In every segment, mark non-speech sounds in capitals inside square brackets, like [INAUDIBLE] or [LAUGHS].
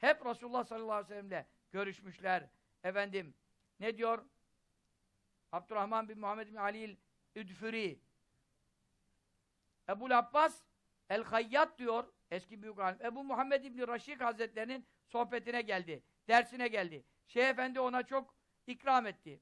Hep Resulullah sallallahu aleyhi ve sellem'le görüşmüşler. Efendim ne diyor? Abdurrahman bin Muhammed bin Ali Üdfüri Ebu'l Abbas El-Hayyat diyor eski büyük alim. Ebu Muhammed İbni Raşik Hazretlerinin sohbetine geldi. Dersine geldi. Şeyh Efendi ona çok ikram etti.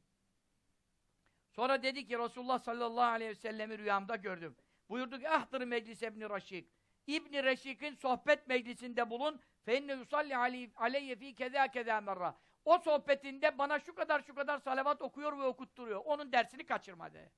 Sonra dedi ki Resulullah sallallahu aleyhi ve sellemi rüyamda gördüm. Buyurdu ki ahdır meclis İbni Raşik. İbni Reşik'in sohbet meclisinde bulun. Fe inne yusalli aleyye fi keza keza merra. O sohbetinde bana şu kadar şu kadar salavat okuyor ve okutturuyor. Onun dersini kaçırma dedi.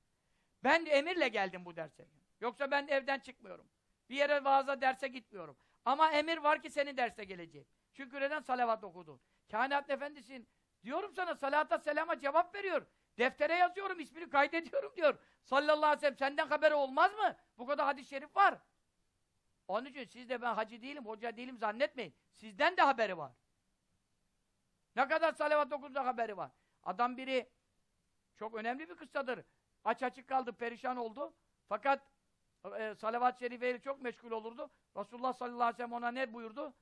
Ben emirle geldim bu derse. Yoksa ben evden çıkmıyorum. Bir yere vaaza derse gitmiyorum. Ama emir var ki senin derse geleceğim. Çünkü neden salavat okudun? Kainat efendisin. Diyorum sana salata selama cevap veriyor. Deftere yazıyorum, ismini kaydediyorum diyor. Sallallahu aleyhi ve sellem senden haberi olmaz mı? Bu kadar hadis-i şerif var. Onun için siz de ben hacı değilim, hoca değilim zannetmeyin. Sizden de haberi var. Ne kadar salavat okuduğunda haberi var. Adam biri çok önemli bir kıssadır. Aç açık kaldı, perişan oldu. Fakat e, salavat-ı şerifeyle çok meşgul olurdu. Resulullah sallallahu aleyhi ve sellem ona ne buyurdu?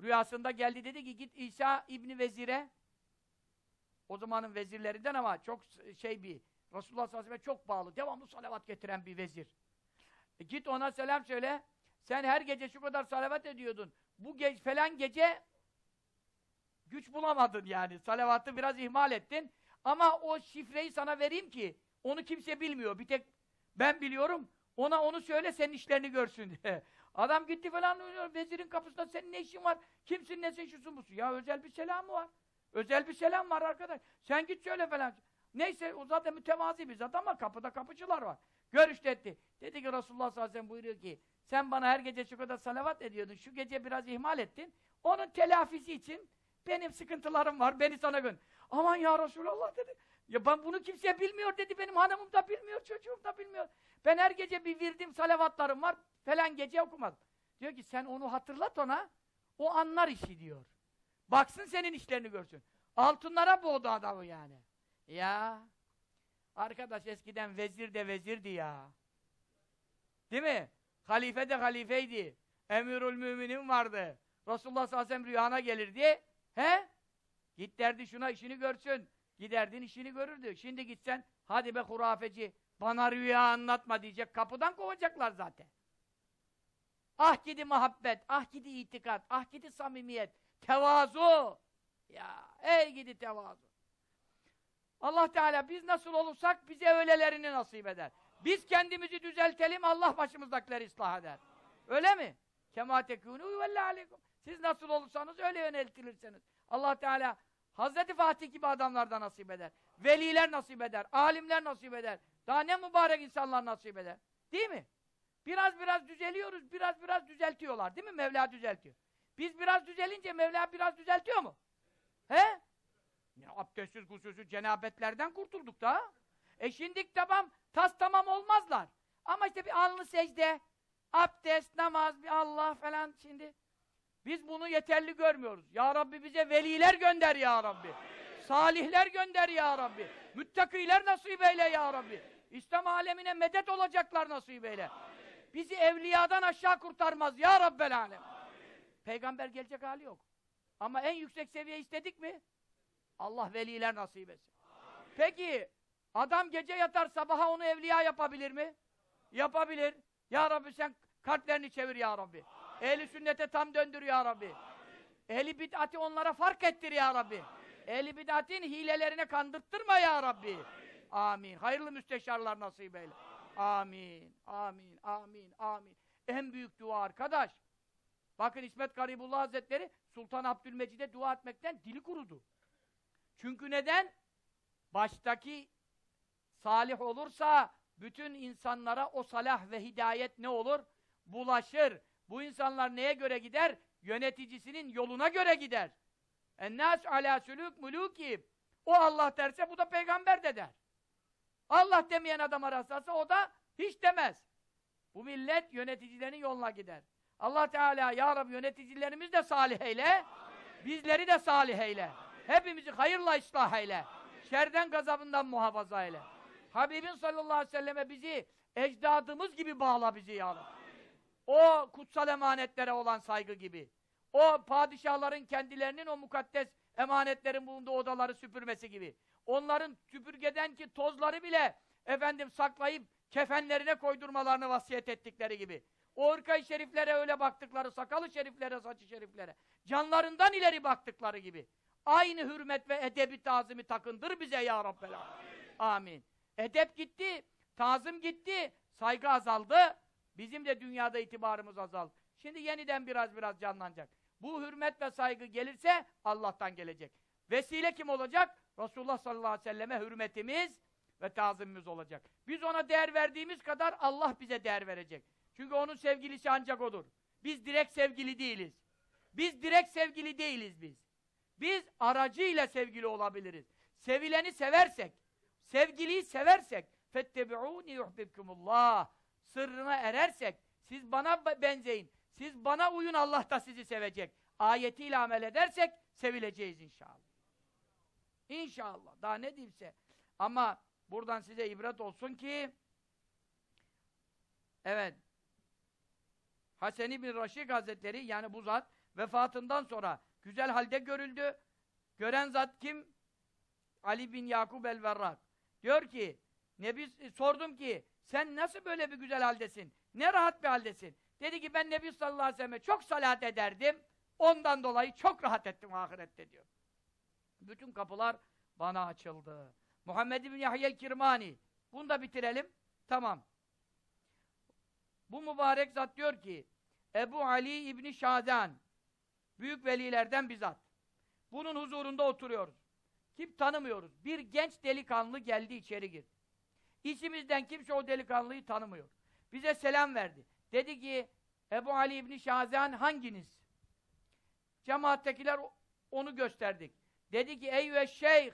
Rüyasında geldi dedi ki git İsa İbni Vezir'e o zamanın vezirlerinden ama çok şey bir Resulullah sallallahu aleyhi ve sellem çok bağlı, devamlı salavat getiren bir vezir. E git ona selam söyle. Sen her gece şu kadar salavat ediyordun. Bu ge falan gece güç bulamadın yani. Salavatı biraz ihmal ettin. Ama o şifreyi sana vereyim ki onu kimse bilmiyor. Bir tek ben biliyorum. Ona onu söyle senin işlerini görsün diye. [LAUGHS] Adam gitti falan vezirin kapısında senin ne işin var? Kimsin nesin şusun busun? Ya özel bir selamı var. Özel bir selam var arkadaş. Sen git söyle falan. Neyse o zaten mütevazi bir zat ama kapıda kapıcılar var. Görüşte etti. Dedi ki Resulullah sallallahu aleyhi ve sellem buyuruyor ki sen bana her gece şu kadar salavat ediyordun. Şu gece biraz ihmal ettin. Onun telafisi için benim sıkıntılarım var. Beni sana gön. Aman ya Resulallah dedi. Ya ben bunu kimse bilmiyor dedi. Benim hanımım da bilmiyor, çocuğum da bilmiyor. Ben her gece bir virdim salavatlarım var. Falan gece okumadım. Diyor ki sen onu hatırlat ona. O anlar işi diyor. Baksın senin işlerini görsün. Altınlara boğdu adamı yani. Ya arkadaş eskiden vezir de vezirdi ya. Değil mi? Halife de halifeydi. Emirül müminin vardı. Resulullah sallallahu aleyhi ve sellem rüyana gelirdi. He? Git derdi şuna işini görsün. Giderdin işini görürdü. Şimdi gitsen hadi be hurafeci bana rüya anlatma diyecek. Kapıdan kovacaklar zaten. Ah gidi muhabbet, ah gidi itikat, ah gidi samimiyet, tevazu. Ya ey gidi tevazu. Allah Teala biz nasıl olursak bize öylelerini nasip eder. Biz kendimizi düzeltelim, Allah başımızdakileri ıslah eder. Öyle mi? Kema tekûnû aleykum. Siz nasıl olursanız öyle yöneltilirseniz. Allah Teala Hazreti Fatih gibi adamlardan nasip eder. Veliler nasip eder. Alimler nasip eder. Daha ne mübarek insanlar nasip eder. Değil mi? Biraz biraz düzeliyoruz, biraz biraz düzeltiyorlar. Değil mi? Mevla düzeltiyor. Biz biraz düzelince Mevla biraz düzeltiyor mu? He? Ya abdestsiz, gusülsüz cenabetlerden kurtulduk da. E şimdi tamam, tas tamam olmazlar. Ama işte bir alnı secde, abdest, namaz, bir Allah falan şimdi. Biz bunu yeterli görmüyoruz. Ya Rabbi bize veliler gönder ya Rabbi. Salihler gönder ya Rabbi. Müttakiler nasip eyle ya Rabbi. İslam alemine medet olacaklar nasip eyle. Bizi evliyadan aşağı kurtarmaz ya Rabbel alem. Peygamber gelecek hali yok. Ama en yüksek seviye istedik mi? Allah veliler nasip etsin. Amin. Peki adam gece yatar sabaha onu evliya yapabilir mi? Yapabilir. Ya Rabbi sen kalplerini çevir ya Rabbi. Ehli sünnete tam döndür ya Rabbi. Ehli bid'ati onlara fark ettir ya Rabbi. Ehli bid'atin hilelerine kandırttırma ya Rabbi. Amin. amin. Hayırlı müsteşarlar nasip eyle. Amin. Amin. Amin. Amin. En büyük dua arkadaş. Bakın İsmet Garibullah Hazretleri Sultan Abdülmecid'e dua etmekten dili kurudu. Çünkü neden? Baştaki salih olursa bütün insanlara o salah ve hidayet ne olur? Bulaşır. Bu insanlar neye göre gider? Yöneticisinin yoluna göre gider. Ennâs alâ sülûk mulûkî. O Allah derse bu da peygamber de der. Allah demeyen adama rastlarsa o da hiç demez. Bu millet yöneticilerin yoluna gider. Allah Teala ya Rabbi yöneticilerimiz de salih eyle. Amin. Bizleri de salih eyle. Amin. Hepimizi hayırla ıslah eyle. Amin. Şerden gazabından muhafaza eyle. Amin. Habibin sallallahu aleyhi ve selleme bizi ecdadımız gibi bağla bizi ya Rabbi. O kutsal emanetlere olan saygı gibi. O padişahların kendilerinin o mukaddes emanetlerin bulunduğu odaları süpürmesi gibi. Onların süpürgeden ki tozları bile efendim saklayıp kefenlerine koydurmalarını vasiyet ettikleri gibi. O ırkayı şeriflere öyle baktıkları, sakalı şeriflere, saçı şeriflere, canlarından ileri baktıkları gibi. Aynı hürmet ve edebi tazimi takındır bize ya Rabbel Amin. Amin. Edep gitti, tazım gitti, saygı azaldı. Bizim de dünyada itibarımız azaldı. Şimdi yeniden biraz biraz canlanacak. Bu hürmet ve saygı gelirse Allah'tan gelecek. Vesile kim olacak? Resulullah sallallahu aleyhi ve selleme hürmetimiz ve tazimimiz olacak. Biz ona değer verdiğimiz kadar Allah bize değer verecek. Çünkü onun sevgilisi ancak odur. Biz direkt sevgili değiliz. Biz direkt sevgili değiliz biz. Biz aracıyla sevgili olabiliriz. Sevileni seversek, sevgiliyi seversek fettebi'ûni yuhbibkumullah sırrına erersek siz bana benzeyin. Siz bana uyun Allah da sizi sevecek. Ayetiyle amel edersek sevileceğiz inşallah. İnşallah. Daha ne diyeyimse. Ama buradan size ibret olsun ki evet Haseni bin Raşik Hazretleri yani bu zat vefatından sonra güzel halde görüldü. Gören zat kim? Ali bin Yakub el-Verrak. Diyor ki Nebi sordum ki sen nasıl böyle bir güzel haldesin? Ne rahat bir haldesin? Dedi ki ben Nebi sallallahu aleyhi ve selleme çok salat ederdim. Ondan dolayı çok rahat ettim ahirette diyor. Bütün kapılar bana açıldı. Muhammed bin Yahya Kirmani. Bunu da bitirelim. Tamam. Bu mübarek zat diyor ki Ebu Ali İbni Şadan büyük velilerden bir zat. Bunun huzurunda oturuyoruz. Kim tanımıyoruz. Bir genç delikanlı geldi içeri girdi. İçimizden kimse o delikanlıyı tanımıyor. Bize selam verdi. Dedi ki Ebu Ali İbni Şazan hanginiz? Cemaattekiler onu gösterdik. Dedi ki ey şeyh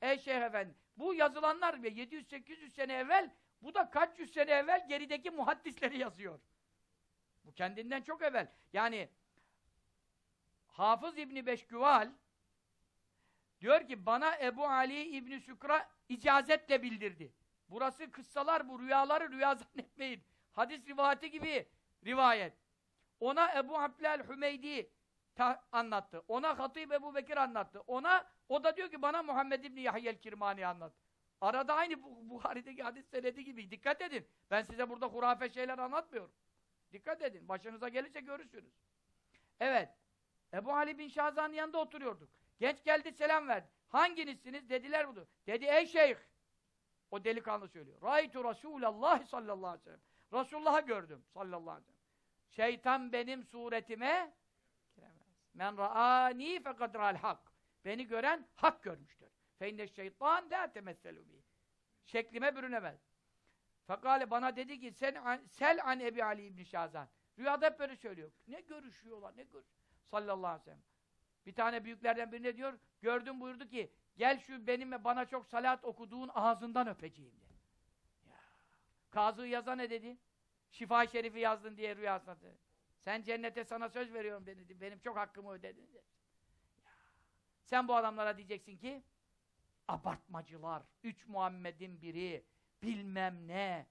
ey şeyh efendi bu yazılanlar 700-800 sene evvel bu da kaç yüz sene evvel gerideki muhaddisleri yazıyor. Bu kendinden çok evvel. Yani Hafız İbni Beşküval diyor ki bana Ebu Ali İbni Sükra icazetle bildirdi. Burası kıssalar, bu rüyaları rüya zannetmeyin. Hadis rivayeti gibi rivayet. Ona Ebu Abdel Hümeydi anlattı. Ona Hatib Ebu Bekir anlattı. Ona, o da diyor ki bana Muhammed İbni Yahyel Kirmani anlattı. Arada aynı bu, Buhari'deki hadis senedi gibi. Dikkat edin. Ben size burada hurafe şeyler anlatmıyorum. Dikkat edin. Başınıza gelirse görürsünüz. Evet. Ebu Ali bin Şahzan'ın yanında oturuyorduk. Genç geldi selam verdi. Hanginizsiniz? Dediler budur. Dedi ey şeyh. O delikanlı söylüyor. Raitu Resulallah sallallahu aleyhi ve sellem. Resulullah'ı gördüm sallallahu aleyhi ve sellem. Şeytan benim suretime giremez. Men ra'ani fekad ra'al hak. Beni gören hak görmüştür. Feinne şeytan la temesselu bi. Şeklime bürünemez. Fekale bana dedi ki sen an, sel an Ebi Ali İbni Şazan. Rüyada hep böyle söylüyor. Ne görüşüyorlar, ne gör sallallahu aleyhi ve sellem. Bir tane büyüklerden birine diyor, gördüm buyurdu ki, gel şu benimle bana çok salat okuduğun ağzından öpeceğim dedi. Ya. Kazı yaza ne dedi? Şifa-i Şerif'i yazdın diye rüyasına dedi. Sen cennete sana söz veriyorum dedi. Benim çok hakkımı ödedin dedi. Sen bu adamlara diyeceksin ki, abartmacılar, üç Muhammed'in biri, bilmem ne.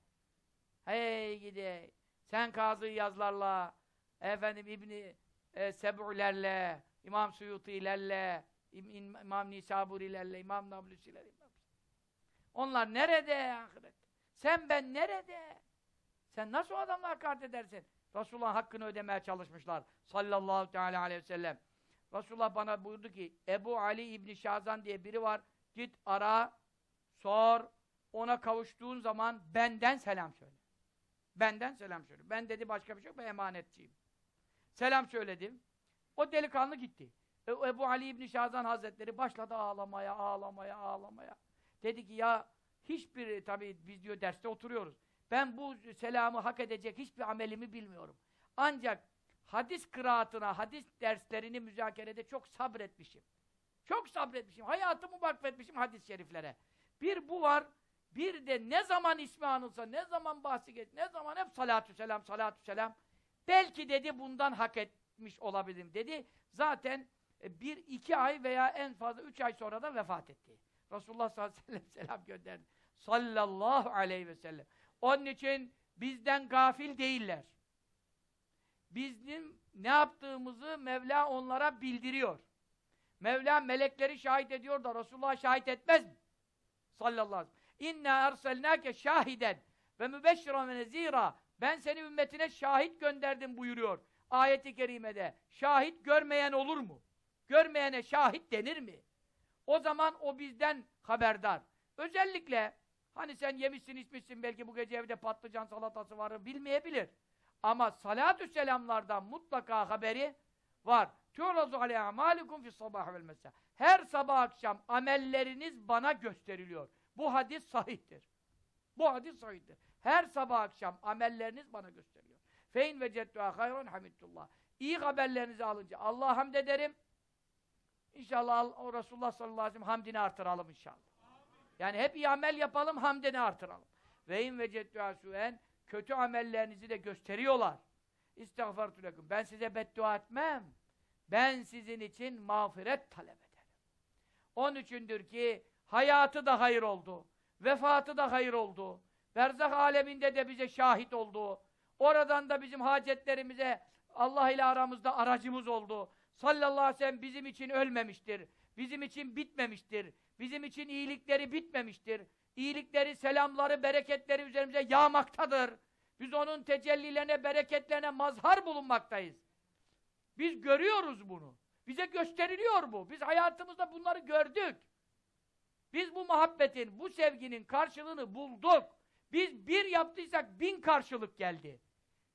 Hey gide, sen Kazı yazlarla, efendim İbni e, Seb'ülerle, İmam Suyuti'lerle, İm, İmam Nisaburi'lerle, İmam Nablusi'lerle. Onlar nerede ahiret? Sen ben nerede? Sen nasıl adamla hakaret edersin? Resulullah'ın hakkını ödemeye çalışmışlar. Sallallahu teala aleyhi ve sellem. Resulullah bana buyurdu ki, Ebu Ali İbni Şazan diye biri var. Git ara, sor, ona kavuştuğun zaman benden selam söyle. Benden selam söyle. Ben dedi başka bir şey yok, ben emanetçiyim. Selam söyledim. O delikanlı gitti. E, Ebu Ali İbni Şazan Hazretleri başladı ağlamaya, ağlamaya, ağlamaya. Dedi ki ya hiçbir, tabii biz diyor derste oturuyoruz. Ben bu selamı hak edecek hiçbir amelimi bilmiyorum. Ancak hadis kıraatına, hadis derslerini müzakerede çok sabretmişim. Çok sabretmişim. Hayatımı vakfetmişim hadis-i şeriflere. Bir bu var, bir de ne zaman ismi anılsa, ne zaman bahsi geç, ne zaman hep salatü selam, salatü selam. Belki dedi bundan hak etmiş olabilirim dedi. Zaten e, bir, iki ay veya en fazla üç ay sonra da vefat etti. Resulullah sallallahu aleyhi ve sellem [LAUGHS] selam gönderdi. Sallallahu aleyhi ve sellem. Onun için bizden gafil değiller. Bizim ne yaptığımızı Mevla onlara bildiriyor. Mevla melekleri şahit ediyor da Resulullah şahit etmez mi? Sallallahu aleyhi ve sellem. İnna erselnâke şahiden ve mübeşşiran ve nezîrâ. Ben seni ümmetine şahit gönderdim buyuruyor. Ayeti kerimede. Şahit görmeyen olur mu? Görmeyene şahit denir mi? O zaman o bizden haberdar. Özellikle hani sen yemişsin içmişsin belki bu gece evde patlıcan salatası var bilmeyebilir. Ama salatü selamlardan mutlaka haberi var. Tu'razu aleyhi amalikum fi sabah vel mesa. Her sabah akşam amelleriniz bana gösteriliyor. Bu hadis sahihtir. Bu hadis sahihtir. Her sabah akşam amelleriniz bana gösteriliyor. Fein ve cedduha hayran hamidullah. İyi haberlerinizi alınca Allah'a hamd ederim. İnşallah o Resulullah sallallahu aleyhi ve sellem hamdini artıralım inşallah. Yani hep iyi amel yapalım, hamdini artıralım. Ve in vecedduha suen kötü amellerinizi de gösteriyorlar. İstiğfartu lekum. Ben size beddua etmem. Ben sizin için mağfiret talep ederim. Onun üçündür ki hayatı da hayır oldu. Vefatı da hayır oldu. Berzak aleminde de bize şahit oldu. Oradan da bizim hacetlerimize Allah ile aramızda aracımız oldu. Sallallahu aleyhi ve sellem bizim için ölmemiştir. Bizim için bitmemiştir. Bizim için iyilikleri bitmemiştir. İyilikleri, selamları, bereketleri üzerimize yağmaktadır. Biz onun tecellilerine, bereketlerine mazhar bulunmaktayız. Biz görüyoruz bunu. Bize gösteriliyor bu. Biz hayatımızda bunları gördük. Biz bu muhabbetin, bu sevginin karşılığını bulduk. Biz bir yaptıysak bin karşılık geldi.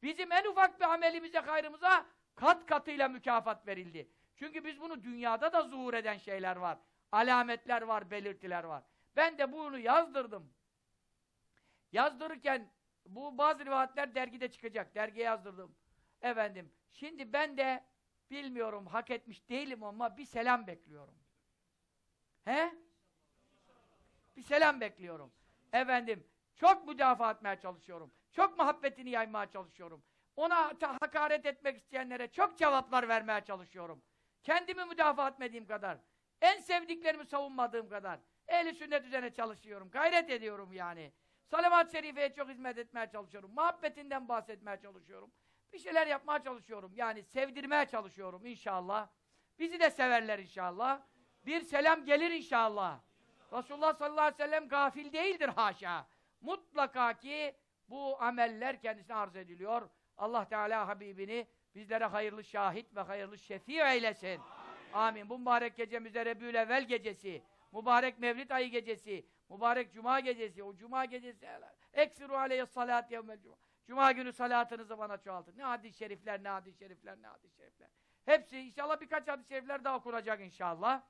Bizim en ufak bir amelimize, hayrımıza kat katıyla mükafat verildi. Çünkü biz bunu dünyada da zuhur eden şeyler var. Alametler var, belirtiler var. Ben de bunu yazdırdım. Yazdırırken bu bazı rivayetler dergide çıkacak. Dergiye yazdırdım. Efendim, şimdi ben de bilmiyorum, hak etmiş değilim ama bir selam bekliyorum. He? Bir selam bekliyorum. Efendim, çok müdafaa etmeye çalışıyorum. Çok muhabbetini yaymaya çalışıyorum. Ona hakaret etmek isteyenlere çok cevaplar vermeye çalışıyorum. Kendimi müdafaa etmediğim kadar, en sevdiklerimi savunmadığım kadar, ehli sünnet üzerine çalışıyorum, gayret ediyorum yani. Salavat-ı Şerife'ye çok hizmet etmeye çalışıyorum, muhabbetinden bahsetmeye çalışıyorum. Bir şeyler yapmaya çalışıyorum, yani sevdirmeye çalışıyorum inşallah. Bizi de severler inşallah. Bir selam gelir inşallah. Resulullah sallallahu aleyhi ve sellem gafil değildir haşa. Mutlaka ki bu ameller kendisine arz ediliyor. Allah Teala Habibini bizlere hayırlı şahit ve hayırlı şefi eylesin. Amin. Bu mübarek gecemizde Rebül Evvel gecesi, mübarek Mevlid ayı gecesi, mübarek Cuma gecesi, o Cuma gecesi eksiru aleyhi salat yevmel Cuma. Cuma günü salatınızı bana çoğaltın. Ne hadis-i şerifler, ne hadis-i şerifler, ne hadis-i şerifler. Hepsi inşallah birkaç hadis-i şerifler daha okunacak inşallah.